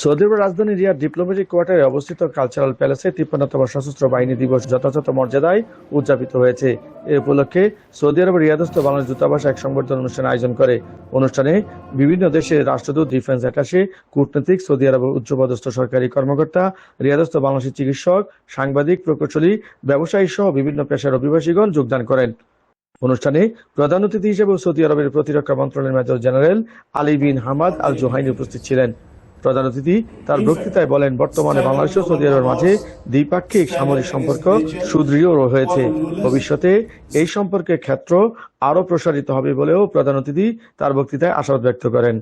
Saudi আরবের রাজধানী রিয়ার diplomatic কোয়ার্টারে অবস্থিত কালচারাল প্যালেসে তিপ্পান্নতম সশস্ত্র বাহিনী দিবস যথাযথ মর্যাদায় উদযাপিত হয়েছে। এ উপলক্ষে সৌদি আরবের রিয়াদস্থ বাংলাদেশ দূতাবাস এক সংবর্ধনা অনুষ্ঠান আয়োজন করে। অনুষ্ঠানে বিভিন্ন দেশের রাষ্ট্রদূত, ডিফেন্স অ্যাটাসে কূটনীতিক, সৌদি আরবের উচ্চপদস্থ সরকারি কর্মকর্তা, রিয়াদস্থ বাংলাদেশের চিকিৎসক, সাংবাদিক, প্রকৌশলী, ব্যবসায়ী সহ বিভিন্ন পেশার অভিবাসীগণ যোগদান করেন। অনুষ্ঠানে প্রধান অতিথি হিসেবে সৌদি আরবের প্রতিরক্ষা মন্ত্রণালয়ের major general Ali Bin Hamad Al Johani উপস্থিত ছিলেন। প্রধান অতিথি তার বক্তৃতায় বলেন, বর্তমানে বাংলাদেশ ও সৌদি আরবের মাঝে দ্বিপাক্ষিক সামরিক সম্পর্ক সুদৃঢ় হয়েছে। ভবিষ্যতে এই সম্পর্কের ক্ষেত্র আরও প্রসারিত হবে বলেও প্রধান অতিথি তার বক্তৃতায় আশাবাদ ব্যক্ত করেন।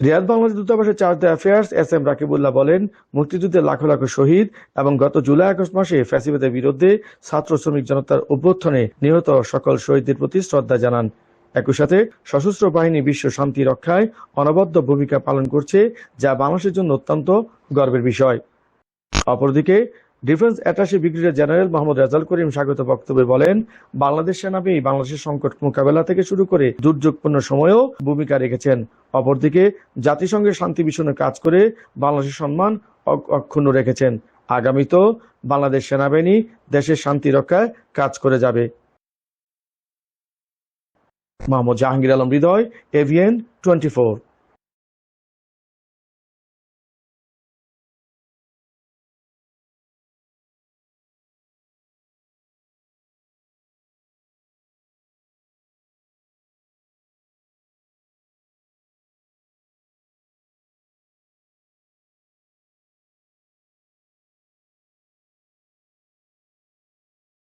রিয়াদ বাংলাদেশ দূতাবাসের charge d'affaires S M Rakibullah বলেন, মুক্তিযুদ্ধে লাখো লাখো শহীদ এবং গত জুলাই আগস্ট মাসে ফ্যাসিবাদের বিরুদ্ধে ছাত্র শ্রমিক জনতার অভ্যুত্থানে নিহত সকল শহীদদের প্রতি শ্রদ্ধা জানান। একই সাথে সশস্ত্র বাহিনী বিশ্ব শান্তি রক্ষায় অনবদ্য ভূমিকা পালন করছে, যা বাংলাদেশের জন্য অত্যন্ত গর্বের বিষয়। অপরদিকে defence attache brigadier general Mohammad Rezaul Karim স্বাগত বক্তব্যে বলেন, বাংলাদেশ সেনাবাহিনী বাংলাদেশের সংকট মোকাবেলা থেকে শুরু করে দুর্যোগপূর্ণ সময়েও ভূমিকা রেখেছেন। অপরদিকে জাতিসংঘের শান্তি মিশনে কাজ করে বাংলাদেশের সম্মান অক্ষুণ্ণ রেখেছেন। আগামীতেও বাংলাদেশ সেনাবাহিনী দেশের শান্তি রক্ষায় কাজ করে যাবে। Mohammad Jahangir Alam Hridoy, AVN twenty